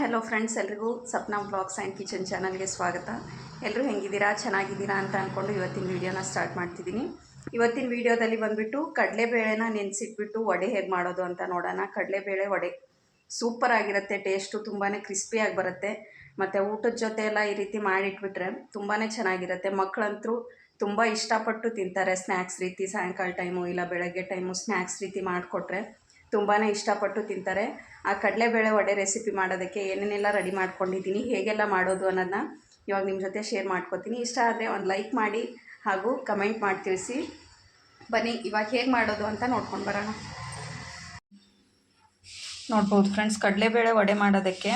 Hello friends ಎಲ್ರಿಗೂ Sapna blogs and kitchen ಚಾನಲ್ಗೆ ಸ್ವಾಗತ. ಎಲ್ಲರೂ ಹೆಂಗಿದ್ದೀರಾ? ಚೆನ್ನಾಗಿದ್ದೀರಾ ಅಂತ ಅಂದ್ಕೊಂಡು ಇವತ್ತಿನ ವೀಡಿಯೋನ ಸ್ಟಾರ್ಟ್ ಮಾಡ್ತಿದ್ದೀನಿ. ಇವತ್ತಿನ ವೀಡಿಯೋದಲ್ಲಿ ಬಂದುಬಿಟ್ಟು ಕಡಲೆಬೇಳೆನ ನೆನೆಸಿಟ್ಬಿಟ್ಟು ವಡೆ ಹೇಗೆ ಮಾಡೋದು ಅಂತ ನೋಡೋಣ. ಕಡಲೆಬೇಳೆ ವಡೆ ಸೂಪರ್ ಆಗಿರುತ್ತೆ ಟೇಸ್ಟು ತುಂಬಾ ಕ್ರಿಸ್ಪಿಯಾಗಿ ಬರುತ್ತೆ. ಮತ್ತು ಊಟದ ಜೊತೆ ಎಲ್ಲ ಈ ರೀತಿ ಮಾಡಿಟ್ಬಿಟ್ರೆ ತುಂಬಾ ಚೆನ್ನಾಗಿರುತ್ತೆ. ಮಕ್ಕಳಂತರೂ ತುಂಬ ಇಷ್ಟಪಟ್ಟು ತಿಂತಾರೆ. ಸ್ನ್ಯಾಕ್ಸ್ ರೀತಿ ಸಾಯಂಕಾಲ ಟೈಮು ಇಲ್ಲ ಬೆಳಗ್ಗೆ ಟೈಮು ಸ್ನ್ಯಾಕ್ಸ್ ರೀತಿ ಮಾಡಿಕೊಟ್ರೆ ತುಂಬಾ ಇಷ್ಟಪಟ್ಟು ತಿಂತಾರೆ. ಆ ಕಡಲೆಬೇಳೆ ವಡೆ ರೆಸಿಪಿ ಮಾಡೋದಕ್ಕೆ ಏನೇನೆಲ್ಲ ರೆಡಿ ಮಾಡ್ಕೊಂಡಿದ್ದೀನಿ, ಹೇಗೆಲ್ಲ ಮಾಡೋದು ಅನ್ನೋದನ್ನ ಇವಾಗ ನಿಮ್ಮ ಜೊತೆ ಶೇರ್ ಮಾಡ್ಕೊತೀನಿ. ಇಷ್ಟ ಆದರೆ ಒಂದು ಲೈಕ್ ಮಾಡಿ ಹಾಗೂ ಕಮೆಂಟ್ ಮಾಡಿ ತಿಳಿಸಿ. ಬನ್ನಿ, ಇವಾಗ ಹೇಗೆ ಮಾಡೋದು ಅಂತ ನೋಡ್ಕೊಂಡು ಬರೋಣ. ನೋಡ್ಬೋದು ಫ್ರೆಂಡ್ಸ್ ಕಡಲೆಬೇಳೆ ವಡೆ ಮಾಡೋದಕ್ಕೆ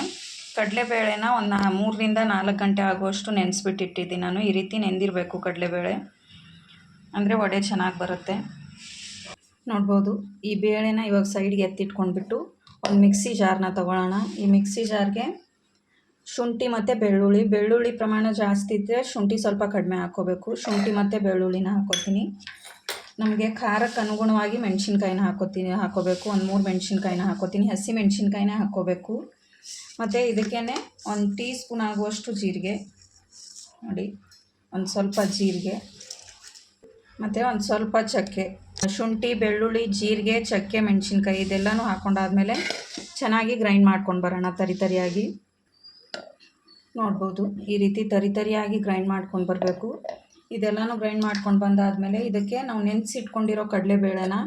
ಕಡಲೆಬೇಳೆನ ಒಂದು ಮೂರರಿಂದ ನಾಲ್ಕು ಗಂಟೆ ಆಗುವಷ್ಟು ನೆನೆಸ್ಬಿಟ್ಟಿಟ್ಟಿದ್ದೀನಿ ನಾನು. ಈ ರೀತಿ ನೆಂದಿರಬೇಕು ಕಡಲೆಬೇಳೆ. ಅಂದರೆ ವಡೆ ಚೆನ್ನಾಗಿ ಬರುತ್ತೆ. ನೋಡ್ಬೋದು. ಈ ಬೇಳೆನ ಇವಾಗ ಸೈಡ್ಗೆ ಎತ್ತಿಟ್ಕೊಂಡ್ಬಿಟ್ಟು ಒಂದು ಮಿಕ್ಸಿ ಜಾರ್ನ ತೊಗೊಳ್ಳೋಣ. ಈ ಮಿಕ್ಸಿ ಜಾರ್ಗೆ ಶುಂಠಿ ಮತ್ತು ಬೆಳ್ಳುಳ್ಳಿ. ಬೆಳ್ಳುಳ್ಳಿ ಪ್ರಮಾಣ ಜಾಸ್ತಿ ಇದ್ದರೆ ಶುಂಠಿ ಸ್ವಲ್ಪ ಕಡಿಮೆ ಹಾಕ್ಕೋಬೇಕು ಶುಂಠಿ ಮತ್ತು ಬೆಳ್ಳುಳ್ಳಿನ ಹಾಕ್ಕೋತೀನಿ ನಮಗೆ ಖಾರಕ್ಕೆ ಅನುಗುಣವಾಗಿ ಮೆಣಸಿನ್ಕಾಯಿನ ಹಾಕೋತೀನಿ, ಹಾಕೋಬೇಕು. ಒಂದು ಮೂರು ಮೆಣಸಿನ್ಕಾಯಿನ ಹಾಕೋತೀನಿ. ಹಸಿ ಮೆಣಸಿನ್ಕಾಯಿನ ಹಾಕ್ಕೋಬೇಕು ಮತ್ತು ಇದಕ್ಕೇ ಒಂದು ಟೀ ಸ್ಪೂನ್ ಆಗುವಷ್ಟು ಜೀರಿಗೆ. ನೋಡಿ, ಒಂದು ಸ್ವಲ್ಪ ಜೀರಿಗೆ. ಮತ್ತು ಒಂದು ಸ್ವಲ್ಪ ಚಕ್ಕೆ. ಶುಂಠಿ, ಬೆಳ್ಳುಳ್ಳಿ, ಜೀರಿಗೆ, ಚಕ್ಕೆ, ಮೆಣಸಿನ್ಕಾಯಿ ಇದೆಲ್ಲನೂ ಹಾಕೊಂಡಾದ್ಮೇಲೆ ಚೆನ್ನಾಗಿ ಗ್ರೈಂಡ್ ಮಾಡ್ಕೊಂಡು ಬರೋಣ ತರಿ ತರಿಯಾಗಿ. ನೋಡ್ಬೋದು, ಈ ರೀತಿ ತರಿ ತರಿಯಾಗಿ ಗ್ರೈಂಡ್ ಮಾಡ್ಕೊಂಡು ಬರಬೇಕು. ಇದೆಲ್ಲನೂ ಗ್ರೈಂಡ್ ಮಾಡ್ಕೊಂಡು ಬಂದಾದಮೇಲೆ ಇದಕ್ಕೆ ನಾವು ನೆನೆಸಿಟ್ಕೊಂಡಿರೋ ಕಡಲೆಬೇಳೆನ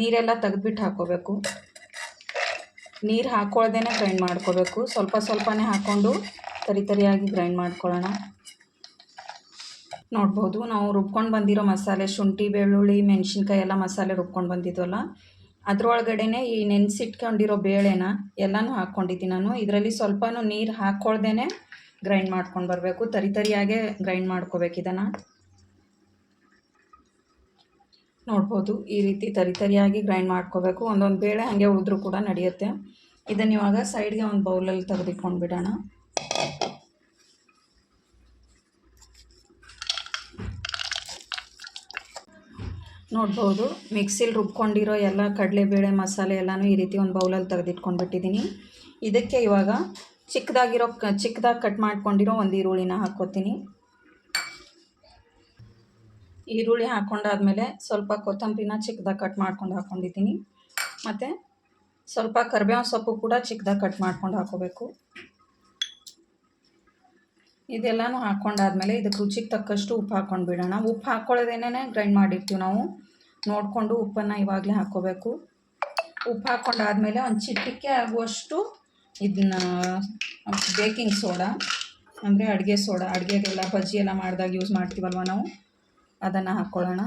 ನೀರೆಲ್ಲ ತೆಗೆದ್ಬಿಟ್ಟು ಹಾಕ್ಕೋಬೇಕು ನೀರು ಹಾಕ್ಕೊಳ್ದೇ ಗ್ರೈಂಡ್ ಮಾಡ್ಕೋಬೇಕು. ಸ್ವಲ್ಪ ಸ್ವಲ್ಪನೇ ಹಾಕ್ಕೊಂಡು ತರಿ ತರಿಯಾಗಿ ಗ್ರೈಂಡ್ ಮಾಡ್ಕೊಳ್ಳೋಣ. ನೋಡ್ಬೋದು. ನಾವು ರುಬ್ಕೊಂಡು ಬಂದಿರೋ ಮಸಾಲೆ, ಶುಂಠಿ, ಬೆಳ್ಳುಳ್ಳಿ, ಮೆಣಸಿನ್ಕಾಯಿ ಎಲ್ಲ ಮಸಾಲೆ ರುಬ್ಕೊಂಡು ಬಂದಿದ್ವಲ್ಲ? ಅದರೊಳಗಡೆನೆ ಈ ನೆನೆಸಿಟ್ಕೊಂಡಿರೋ ಬೇಳೆನ ಎಲ್ಲನೂ ಹಾಕ್ಕೊಂಡಿದ್ದೀನಿ ನಾನು. ಇದರಲ್ಲಿ ಸ್ವಲ್ಪನೂ ನೀರು ಹಾಕ್ಕೊಳ್ದೇ ಗ್ರೈಂಡ್ ಮಾಡ್ಕೊಂಡು ಬರಬೇಕು. ತರಿ ತರಿಯಾಗೆ ಗ್ರೈಂಡ್ ಮಾಡ್ಕೋಬೇಕು ಇದನ್ನು. ನೋಡ್ಬೋದು, ಈ ರೀತಿ ತರಿ ತರಿಯಾಗಿ ಗ್ರೈಂಡ್ ಮಾಡ್ಕೋಬೇಕು. ಒಂದೊಂದು ಬೇಳೆ ಹಾಗೆ ಉಳಿದ್ರೂ ಕೂಡ ನಡೆಯುತ್ತೆ. ಇದನ್ನು ಇವಾಗ ಸೈಡ್ಗೆ ಒಂದು ಬೌಲಲ್ಲಿ ತೆಗೆದಿಟ್ಕೊಂಡು ಬಿಡೋಣ. ನೋಡ್ಬೋದು. ಮಿಕ್ಸಿಲಿ ರುಬ್ಕೊಂಡಿರೋ ಎಲ್ಲ ಕಡಲೆಬೇಳೆ ಮಸಾಲೆ ಎಲ್ಲನೂ ಈ ರೀತಿ ಒಂದು ಬೌಲಲ್ಲಿ ತೆಗೆದಿಟ್ಕೊಂಡ್ಬಿಟ್ಟಿದ್ದೀನಿ ಇದಕ್ಕೆ ಇವಾಗ ಚಿಕ್ಕದಾಗಿರೋ ಕ, ಚಿಕ್ಕದಾಗಿ ಕಟ್ ಮಾಡ್ಕೊಂಡಿರೋ ಒಂದು ಈರುಳ್ಳಿನ ಹಾಕ್ಕೋತೀನಿ. ಈರುಳ್ಳಿ ಹಾಕ್ಕೊಂಡಾದ್ಮೇಲೆ ಸ್ವಲ್ಪ ಕೊತ್ತಂಬರಿನ ಚಿಕ್ಕದಾಗಿ ಕಟ್ ಮಾಡ್ಕೊಂಡು ಹಾಕ್ಕೊಂಡಿದ್ದೀನಿ ಮತ್ತು ಸ್ವಲ್ಪ ಕರಿಬೇವು ಸೊಪ್ಪು ಕೂಡ ಚಿಕ್ಕದಾಗಿ ಕಟ್ ಮಾಡ್ಕೊಂಡು ಹಾಕೋಬೇಕು. ಇದೆಲ್ಲನೂ ಹಾಕ್ಕೊಂಡಾದ್ಮೇಲೆ ಇದಕ್ಕೆ ರುಚಿಗೆ ತಕ್ಕಷ್ಟು ಉಪ್ಪು ಹಾಕ್ಕೊಂಡು ಬಿಡೋಣ. ಉಪ್ಪು ಹಾಕ್ಕೊಳ್ಳೋದೇನೇ ಗ್ರೈಂಡ್ ಮಾಡಿರ್ತೀವಿ ನಾವು. ನೋಡಿಕೊಂಡು ಉಪ್ಪನ್ನು ಇವಾಗಲೇ ಹಾಕ್ಕೋಬೇಕು. ಉಪ್ಪು ಹಾಕ್ಕೊಂಡಾದ್ಮೇಲೆ ಒಂದು ಚಿಟಿಕೆ ಆಗುವಷ್ಟು ಇದನ್ನ ಬೇಕಿಂಗ್ ಸೋಡಾ ಅಂದರೆ ಅಡುಗೆ ಸೋಡಾ ಅಡುಗೆಗೆಲ್ಲ ಬಜ್ಜಿ ಎಲ್ಲ ಮಾಡಿದಾಗ ಯೂಸ್ ಮಾಡ್ತೀವಲ್ವ ನಾವು? ಅದನ್ನು ಹಾಕ್ಕೊಳ್ಳೋಣ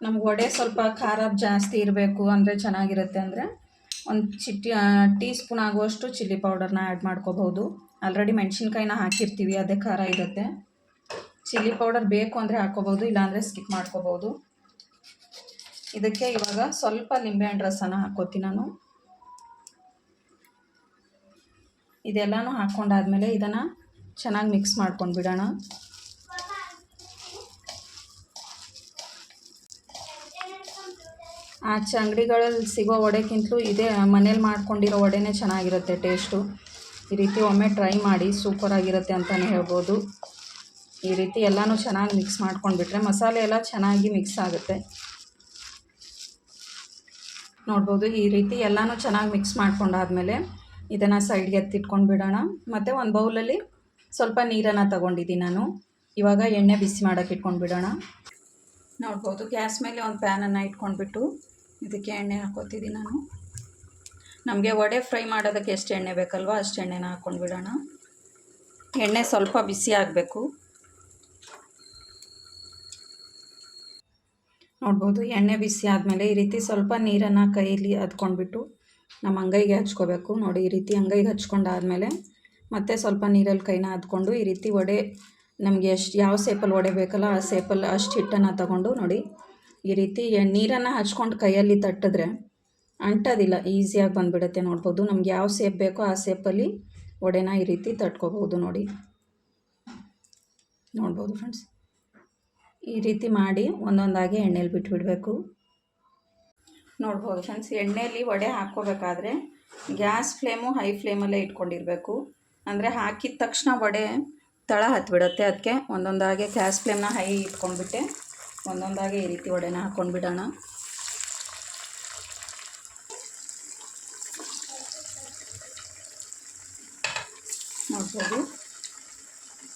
ನಮ್ಗೆ ವಡೆ ಸ್ವಲ್ಪ ಖಾರ ಜಾಸ್ತಿ ಇರಬೇಕು ಅಂದರೆ ಚೆನ್ನಾಗಿರುತ್ತೆ ಅಂದರೆ ಒಂದು ಚಿಟ್ಟಿ ಟೀ ಸ್ಪೂನ್ ಆಗುವಷ್ಟು ಚಿಲ್ಲಿ ಪೌಡರ್ನ ಆ್ಯಡ್ ಮಾಡ್ಕೋಬೋದು. ಆಲ್ರೆಡಿ ಮೆಣಸಿನ್ಕಾಯಿನ ಹಾಕಿರ್ತೀವಿ, ಅದೇ ಖಾರ ಇರುತ್ತೆ. ಚಿಲ್ಲಿ ಪೌಡರ್ ಬೇಕು ಅಂದರೆ ಹಾಕ್ಕೋಬೋದು, ಇಲ್ಲಾಂದರೆ ಸ್ಕಿಪ್ ಮಾಡ್ಕೋಬೋದು. ಇದಕ್ಕೆ ಇವಾಗ ಸ್ವಲ್ಪ ನಿಂಬೆಹಣ್ಣು ರಸನ ಹಾಕ್ಕೋತೀನಿ ನಾನು. ಇದೆಲ್ಲನೂ ಹಾಕ್ಕೊಂಡಾದ್ಮೇಲೆ ಇದನ್ನು ಚೆನ್ನಾಗಿ ಮಿಕ್ಸ್ ಮಾಡ್ಕೊಂಡು ಬಿಡೋಣ. ಆಚೆ ಅಂಗಡಿಗಳಲ್ಲಿ ಸಿಗೋ ವಡೆಗಿಂತಲೂ ಇದೇ. ಮನೇಲಿ ಮಾಡ್ಕೊಂಡಿರೋ ವಡೆನೇ ಚೆನ್ನಾಗಿರುತ್ತೆ ಟೇಸ್ಟು. ಈ ರೀತಿ ಒಮ್ಮೆ ಟ್ರೈ ಮಾಡಿ, ಸೂಪರಾಗಿರುತ್ತೆ ಅಂತಲೇ ಹೇಳ್ಬೋದು. ಈ ರೀತಿ ಎಲ್ಲನೂ ಚೆನ್ನಾಗಿ ಮಿಕ್ಸ್ ಮಾಡ್ಕೊಂಡ್ಬಿಟ್ರೆ ಮಸಾಲೆ ಎಲ್ಲ ಚೆನ್ನಾಗಿ ಮಿಕ್ಸ್ ಆಗುತ್ತೆ. ನೋಡ್ಬೋದು, ಈ ರೀತಿ ಎಲ್ಲನೂ ಚೆನ್ನಾಗಿ ಮಿಕ್ಸ್ ಮಾಡ್ಕೊಂಡಾದ್ಮೇಲೆ ಇದನ್ನು ಸೈಡ್ಗೆ ಎತ್ತಿಟ್ಕೊಂಡು ಬಿಡೋಣ. ಮತ್ತು ಒಂದು ಬೌಲಲ್ಲಿ ಸ್ವಲ್ಪ ನೀರನ್ನು ತಗೊಂಡಿದ್ದೀನಿ ನಾನು. ಇವಾಗ ಎಣ್ಣೆ ಬಿಸಿ ಮಾಡೋಕ್ಕೆ ಇಟ್ಕೊಂಡು ಬಿಡೋಣ. ನೋಡ್ಬೋದು. ಗ್ಯಾಸ್ ಮೇಲೆ ಒಂದು ಪ್ಯಾನನ್ನು ಇಟ್ಕೊಂಡ್ಬಿಟ್ಟು ಇದಕ್ಕೆ ಎಣ್ಣೆ ಹಾಕೋತಿದ್ದೀನಿ ನಾನು. ನಮಗೆ ವಡೆ ಫ್ರೈ ಮಾಡೋದಕ್ಕೆ ಎಷ್ಟು ಎಣ್ಣೆ ಬೇಕಲ್ವ ಅಷ್ಟು ಎಣ್ಣೆನ ಹಾಕ್ಕೊಂಡು ಬಿಡೋಣ ಎಣ್ಣೆ ಸ್ವಲ್ಪ ಬಿಸಿ ಆಗಬೇಕು. ನೋಡ್ಬೋದು, ಎಣ್ಣೆ ಬಿಸಿ ಆದಮೇಲೆ ಈ ರೀತಿ ಸ್ವಲ್ಪ ನೀರನ್ನು ಕೈಯಲ್ಲಿ ಹದ್ಕೊಂಡ್ಬಿಟ್ಟು ನಮ್ಮ ಅಂಗೈಗೆ ಹಚ್ಕೋಬೇಕು. ನೋಡಿ, ಈ ರೀತಿ ಅಂಗೈಗೆ ಹಚ್ಕೊಂಡಾದ್ಮೇಲೆ ಮತ್ತೆ ಸ್ವಲ್ಪ ನೀರಲ್ಲಿ ಕೈನ ಹದ್ಕೊಂಡು ಈ ರೀತಿ ವಡೆ ನಮಗೆ ಎಷ್ಟು ಯಾವ ಸೇಪಲ್ಲಿ ವಡೆ ಬೇಕಲ್ಲ ಆ ಸೇಪಲ್ಲಿ ಅಷ್ಟು ಹಿಟ್ಟನ್ನು ತಗೊಂಡು ನೋಡಿ. ಈ ರೀತಿ ನೀರನ್ನು ಹಚ್ಕೊಂಡು ಕೈಯಲ್ಲಿ ತಟ್ಟಿದ್ರೆ ಅಂಟೋದಿಲ್ಲ, ಈಸಿಯಾಗಿ ಬಂದುಬಿಡುತ್ತೆ ನೋಡ್ಬೋದು. ನಮ್ಗೆ ಯಾವ ಸೇಪ್ ಬೇಕೋ ಆ ಸೇಪಲ್ಲಿ ವಡೆನ ಈ ರೀತಿ ತಟ್ಕೋಬೋದು ನೋಡಿ. ನೋಡ್ಬೋದು ಫ್ರೆಂಡ್ಸ್. ಈ ರೀತಿ ಮಾಡಿ ಒಂದೊಂದಾಗಿ ಎಣ್ಣೆಲಿ ಬಿಟ್ಬಿಡಬೇಕು. ನೋಡ್ಬೋದು ಫ್ರೆಂಡ್ಸ್ ಎಣ್ಣೆಯಲ್ಲಿ ವಡೆ ಹಾಕ್ಕೋಬೇಕಾದ್ರೆ ಗ್ಯಾಸ್ ಫ್ಲೇಮು ಹೈ ಫ್ಲೇಮಲ್ಲೇ ಇಟ್ಕೊಂಡಿರಬೇಕು. ಅಂದರೆ ಹಾಕಿದ ತಕ್ಷಣ ವಡೆ ತಳ ಹತ್ಬಿಡುತ್ತೆ ಅದಕ್ಕೆ. ಒಂದೊಂದಾಗೆ ಗ್ಯಾಸ್ ಫ್ಲೇಮ್ನ ಹೈ ಇಟ್ಕೊಂಡ್ಬಿಟ್ಟೆ. ಒಂದೊಂದಾಗೆ ಈ ರೀತಿ ಒಡೆನ ಹಾಕ್ಕೊಂಡ್ಬಿಡೋಣ ನೋಡ್ಬೋದು.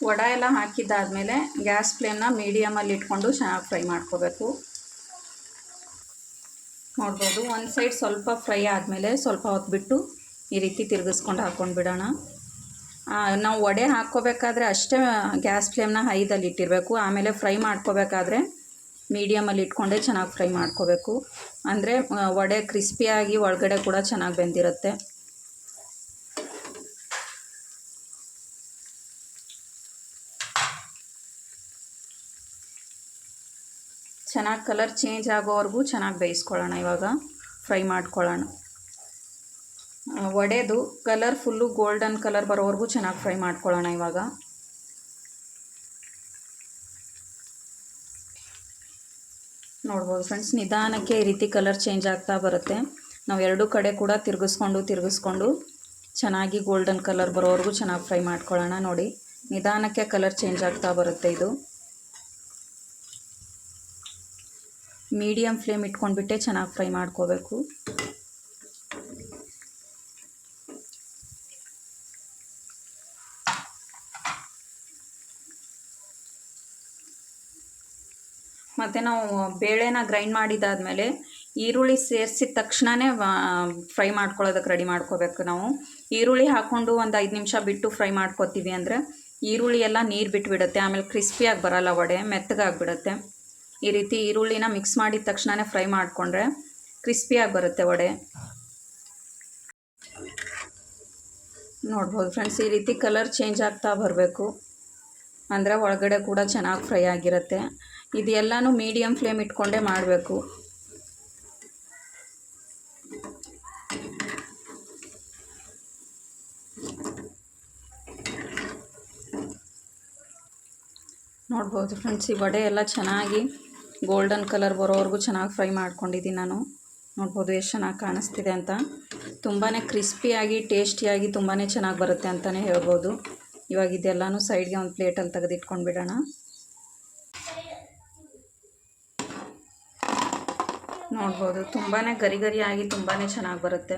ವಡ ಎಲ್ಲ ಹಾಕಿದ್ದಾದಮೇಲೆ ಗ್ಯಾಸ್ ಫ್ಲೇಮ್ನ ಮೀಡಿಯಮಲ್ಲಿ ಇಟ್ಕೊಂಡು ಚೆನ್ನಾಗಿ ಫ್ರೈ ಮಾಡ್ಕೋಬೇಕು. ನೋಡ್ಬೋದು, ಒಂದು ಸೈಡ್ ಸ್ವಲ್ಪ ಫ್ರೈ ಆದಮೇಲೆ ಸ್ವಲ್ಪ ಹೊತ್ತು ಬಿಟ್ಟು ಈ ರೀತಿ ತಿರುಗಿಸ್ಕೊಂಡು ಹಾಕ್ಕೊಂಡು ಬಿಡೋಣ ನಾವು ವಡೆ ಹಾಕ್ಕೋಬೇಕಾದ್ರೆ ಅಷ್ಟೇ ಗ್ಯಾಸ್ ಫ್ಲೇಮ್ನ ಹೈದಲ್ಲಿ ಇಟ್ಟಿರಬೇಕು. ಆಮೇಲೆ ಫ್ರೈ ಮಾಡ್ಕೋಬೇಕಾದ್ರೆ ಮೀಡಿಯಮಲ್ಲಿ ಇಟ್ಕೊಂಡೇ ಚೆನ್ನಾಗಿ ಫ್ರೈ ಮಾಡ್ಕೋಬೇಕು. ಅಂದರೆ ವಡೆ ಕ್ರಿಸ್ಪಿಯಾಗಿ ಒಳಗಡೆ ಕೂಡ ಚೆನ್ನಾಗಿ ಬೆಂದಿರುತ್ತೆ. ಚೆನ್ನಾಗಿ ಕಲರ್ ಚೇಂಜ್ ಆಗೋವರೆಗೂ ಚೆನ್ನಾಗಿ ಬೇಯಿಸ್ಕೊಳ್ಳೋಣ ಇವಾಗ. ಫ್ರೈ ಮಾಡ್ಕೊಳ್ಳೋಣ. ವಡೆದು ಕಲರ್ ಫುಲ್ಲು ಗೋಲ್ಡನ್ ಕಲರ್ ಬರೋವರೆಗೂ ಚೆನ್ನಾಗಿ ಫ್ರೈ ಮಾಡ್ಕೊಳ್ಳೋಣ ಇವಾಗ. ನೋಡ್ಬೋದು ಫ್ರೆಂಡ್ಸ್ ನಿಧಾನಕ್ಕೆ ಈ ರೀತಿ ಕಲರ್ ಚೇಂಜ್ ಆಗ್ತಾ ಬರುತ್ತೆ. ನಾವು ಎರಡು ಕಡೆ ಕೂಡ ತಿರುಗಿಸ್ಕೊಂಡು ತಿರುಗಿಸ್ಕೊಂಡು ಚೆನ್ನಾಗಿ ಗೋಲ್ಡನ್ ಕಲರ್ ಬರೋವರೆಗೂ ಚೆನ್ನಾಗಿ ಫ್ರೈ ಮಾಡ್ಕೊಳ್ಳೋಣ ನೋಡಿ. ನಿಧಾನಕ್ಕೆ ಕಲರ್ ಚೇಂಜ್ ಆಗ್ತಾ ಬರುತ್ತೆ ಇದು. ಮೀಡಿಯಮ್ ಫ್ಲೇಮ್ ಇಟ್ಕೊಂಡ್ಬಿಟ್ಟೆ ಚೆನ್ನಾಗಿ ಫ್ರೈ ಮಾಡ್ಕೋಬೇಕು. ಮತ್ತು ನಾವು ಬೇಳೆನ ಗ್ರೈಂಡ್ ಮಾಡಿದಾದಮೇಲೆ ಈರುಳ್ಳಿ ಸೇರಿಸಿದ ತಕ್ಷಣವೇ ಫ್ರೈ ಮಾಡ್ಕೊಳ್ಳೋದಕ್ಕೆ ರೆಡಿ ಮಾಡ್ಕೋಬೇಕು ನಾವು. ಈರುಳ್ಳಿ ಹಾಕ್ಕೊಂಡು ಒಂದು ಐದು ನಿಮಿಷ ಬಿಟ್ಟು ಫ್ರೈ ಮಾಡ್ಕೋತೀವಿ ಅಂದರೆ ಈರುಳ್ಳಿ ಎಲ್ಲ ನೀರು ಬಿಟ್ಬಿಡುತ್ತೆ, ಆಮೇಲೆ ಕ್ರಿಸ್ಪಿಯಾಗಿ ಬರಲ್ಲ ವಡೆ ಮೆತ್ತಗಾಗ್ಬಿಡುತ್ತೆ ಈ ರೀತಿ ಈರುಳ್ಳಿನ ಮಿಕ್ಸ್ ಮಾಡಿದ ತಕ್ಷಣವೇ ಫ್ರೈ ಮಾಡಿಕೊಂಡ್ರೆ ಕ್ರಿಸ್ಪಿಯಾಗಿ ಬರುತ್ತೆ ವಡೆ. ನೋಡ್ಬೋದು ಫ್ರೆಂಡ್ಸ್ ಈ ರೀತಿ ಕಲರ್ ಚೇಂಜ್ ಆಗ್ತಾ ಬರಬೇಕು. ಅಂದರೆ ಒಳಗಡೆ ಕೂಡ ಚೆನ್ನಾಗಿ ಫ್ರೈ ಆಗಿರುತ್ತೆ. ಇದೆಲ್ಲನೂ ಮೀಡಿಯಮ್ ಫ್ಲೇಮ್ ಇಟ್ಕೊಂಡೇ ಮಾಡಬೇಕು. ನೋಡ್ಬೋದು ಫ್ರೆಂಡ್ಸ್ ಈ ವಡೆ ಎಲ್ಲ ಚೆನ್ನಾಗಿ ಗೋಲ್ಡನ್ ಕಲರ್ ಬರೋವರೆಗೂ ಚೆನ್ನಾಗಿ ಫ್ರೈ ಮಾಡ್ಕೊಂಡಿದ್ದೀನಿ ನಾನು. ನೋಡ್ಬೋದು ಎಷ್ಟು ಚೆನ್ನಾಗಿ ಕಾಣಿಸ್ತಿದೆ ಅಂತ. ತುಂಬಾ ಕ್ರಿಸ್ಪಿಯಾಗಿ ಟೇಸ್ಟಿಯಾಗಿ ತುಂಬಾ ಚೆನ್ನಾಗಿ ಬರುತ್ತೆ ಅಂತಲೇ ಹೇಳ್ಬೋದು. ಇವಾಗ ಇದೆಲ್ಲನೂ ಸೈಡ್ಗೆ ಒಂದು ಪ್ಲೇಟಲ್ಲಿ ತೆಗೆದಿಟ್ಕೊಂಡು ಬಿಡೋಣ. ನೋಡ್ಬೋದು. ತುಂಬಾ ಗರಿ ಗರಿಯಾಗಿ ತುಂಬಾ ಚೆನ್ನಾಗಿ ಬರುತ್ತೆ.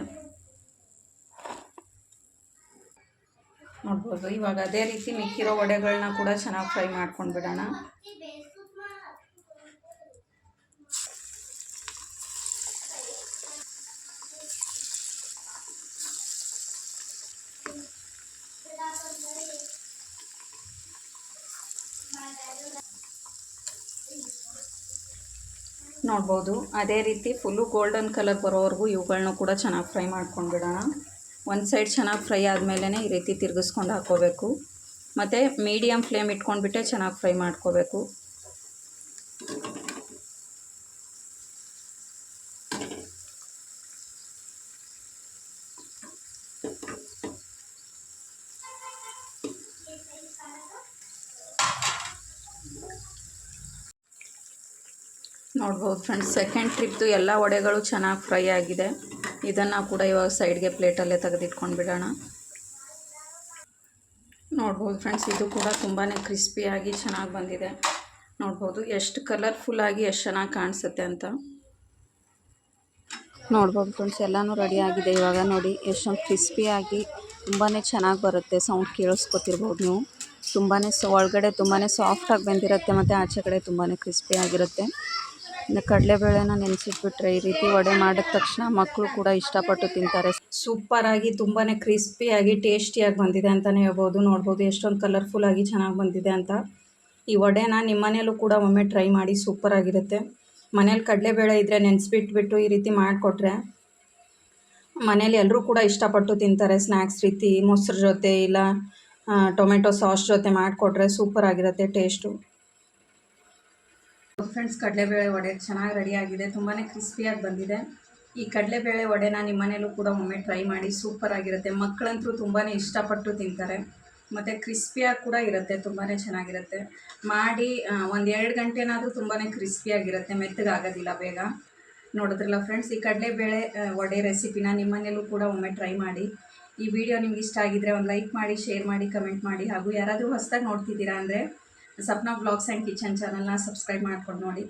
ನೋಡ್ಬೋದು. ಇವಾಗ ಅದೇ ರೀತಿ ಮಿಕ್ಕಿರೋ ವಡೆಗಳನ್ನ ಕೂಡ ಚೆನ್ನಾಗಿ ಫ್ರೈ ಮಾಡ್ಕೊಂಡು ಬಿಡೋಣ ನೋಡ್ಬೋದು. ಅದೇ ರೀತಿ ಫುಲ್ಲು ಗೋಲ್ಡನ್ ಕಲರ್ ಬರೋವರೆಗೂ ಇವುಗಳನ್ನೂ ಕೂಡ ಚೆನ್ನಾಗಿ ಫ್ರೈ ಮಾಡ್ಕೊಂಡು ಬಿಡೋಣ ಒಂದು ಸೈಡ್ ಚೆನ್ನಾಗಿ ಫ್ರೈ ಆದಮೇಲೆ ಈ ರೀತಿ ತಿರುಗಿಸ್ಕೊಂಡು ಹಾಕ್ಕೋಬೇಕು ಮತ್ತು ಮೀಡಿಯಮ್ ಫ್ಲೇಮ್ ಇಟ್ಕೊಂಡ್ಬಿಟ್ಟೆ ಚೆನ್ನಾಗಿ ಫ್ರೈ ಮಾಡ್ಕೋಬೇಕು. ನೋಡ್ಬೋದು ಫ್ರೆಂಡ್ಸ್ ಸೆಕೆಂಡ್ ಟ್ರಿಪ್ದು ಎಲ್ಲ ವಡೆಗಳು ಚೆನ್ನಾಗಿ ಫ್ರೈ ಆಗಿದೆ. ಇದನ್ನು ಕೂಡ ಇವಾಗ ಸೈಡ್ಗೆ ಪ್ಲೇಟಲ್ಲೇ ತೆಗೆದಿಟ್ಕೊಂಡು ಬಿಡೋಣ ನೋಡ್ಬೋದು ಫ್ರೆಂಡ್ಸ್, ಇದು ಕೂಡ ತುಂಬಾ ಕ್ರಿಸ್ಪಿಯಾಗಿ ಚೆನ್ನಾಗಿ ಬಂದಿದೆ. ನೋಡ್ಬೋದು ಎಷ್ಟು ಕಲರ್ಫುಲ್ಲಾಗಿ ಎಷ್ಟು ಚೆನ್ನಾಗಿ ಕಾಣಿಸುತ್ತೆ ಅಂತ. ನೋಡ್ಬೋದು ಫ್ರೆಂಡ್ಸ್, ಎಲ್ಲನೂ ರೆಡಿ ಆಗಿದೆ. ಇವಾಗ ನೋಡಿ ಎಷ್ಟೊಂದು ಕ್ರಿಸ್ಪಿಯಾಗಿ ತುಂಬಾ ಚೆನ್ನಾಗಿ ಬರುತ್ತೆ. ಸೌಂಡ್ ಕೇಳಿಸ್ಕೊತಿರ್ಬೋದು ನೀವು. ತುಂಬಾ ಸೊ ಒಳಗಡೆ ತುಂಬಾ ಸಾಫ್ಟಾಗಿ ಬೆಂದಿರುತ್ತೆ ಮತ್ತು ಆಚೆ ಕಡೆ ತುಂಬಾ ಕ್ರಿಸ್ಪಿಯಾಗಿರುತ್ತೆ ಇನ್ನು ಕಡಲೆಬೇಳೆನ ನೆನೆಸಿಟ್ಬಿಟ್ರೆ ಈ ರೀತಿ ವಡೆ ಮಾಡಿದ ತಕ್ಷಣ ಮಕ್ಕಳು ಕೂಡ ಇಷ್ಟಪಟ್ಟು ತಿಂತಾರೆ. ಸೂಪರಾಗಿ ತುಂಬಾ ಕ್ರಿಸ್ಪಿಯಾಗಿ ಟೇಸ್ಟಿಯಾಗಿ ಬಂದಿದೆ ಅಂತಲೇ ಹೇಳ್ಬೋದು. ನೋಡ್ಬೋದು ಎಷ್ಟೊಂದು ಕಲರ್ಫುಲ್ಲಾಗಿ ಚೆನ್ನಾಗಿ ಬಂದಿದೆ ಅಂತ. ಈ ವಡೆನ ನಿಮ್ಮ ಕೂಡ ಒಮ್ಮೆ ಟ್ರೈ ಮಾಡಿ ಸೂಪರಾಗಿರುತ್ತೆ ಮನೇಲಿ ಕಡಲೆಬೇಳೆ ಇದ್ದರೆ ನೆನೆಸ್ಬಿಟ್ಬಿಟ್ಟು ಈ ರೀತಿ ಮಾಡಿಕೊಟ್ರೆ ಮನೇಲಿ ಎಲ್ಲರೂ ಕೂಡ ಇಷ್ಟಪಟ್ಟು ತಿಂತಾರೆ. ಸ್ನ್ಯಾಕ್ಸ್ ರೀತಿ, ಮೊಸರು ಜೊತೆ ಇಲ್ಲ ಟೊಮೆಟೊ ಸಾಸ್ ಜೊತೆ ಮಾಡಿಕೊಟ್ರೆ ಸೂಪರಾಗಿರುತ್ತೆ ಟೇಸ್ಟು ಫ್ರೆಂಡ್ಸ್ ಕಡಲೆಬೇಳೆ ವಡೆ ಚೆನ್ನಾಗಿ ರೆಡಿಯಾಗಿದೆ ತುಂಬಾ ಕ್ರಿಸ್ಪಿಯಾಗಿ ಬಂದಿದೆ. ಈ ಕಡಲೆಬೇಳೆ ವಡೆನ ನಿಮ್ಮ ಮನೇಲೂ ಕೂಡ ಒಮ್ಮೆ ಟ್ರೈ ಮಾಡಿ ಸೂಪರ್ ಆಗಿರುತ್ತೆ. ಮಕ್ಕಳಂತೂ ತುಂಬಾ ಇಷ್ಟಪಟ್ಟು ತಿಂತಾರೆ. ಮತ್ತು ಕ್ರಿಸ್ಪಿಯಾಗಿ ಕೂಡ ಇರುತ್ತೆ ತುಂಬಾ ಚೆನ್ನಾಗಿರುತ್ತೆ. ಮಾಡಿ ಒಂದು ಎರಡು ಗಂಟೆನಾದರೂ ತುಂಬಾ ಕ್ರಿಸ್ಪಿಯಾಗಿರುತ್ತೆ ಮೆತ್ತಗಾಗೋದಿಲ್ಲ ಬೇಗ. ನೋಡಿದ್ರಲ್ಲ ಫ್ರೆಂಡ್ಸ್ ಈ ಕಡಲೆಬೇಳೆ ವಡೆ ರೆಸಿಪಿನ ನಿಮ್ಮ ಮನೇಲೂ ಕೂಡ ಒಮ್ಮೆ ಟ್ರೈ ಮಾಡಿ. ಈ ವಿಡಿಯೋ ನಿಮ್ಗೆ ಇಷ್ಟ ಆಗಿದ್ರೆ ಒಂದು ಲೈಕ್ ಮಾಡಿ ಶೇರ್ ಮಾಡಿ ಕಮೆಂಟ್ ಮಾಡಿ. ಹಾಗೂ ಯಾರಾದರೂ ಹೊಸದಾಗಿ ನೋಡ್ತಿದ್ದೀರಾ ಅಂದರೆ ಸಪ್ನಾ ಬ್ಲಾಗ್ಸ್ ಆ್ಯಂಡ್ ಕಿಚನ್ ಚಾನಲ್ನ ಸಬ್ಸ್ಕ್ರೈಬ್ ಮಾಡ್ಕೊಂಡು ನೋಡಿ.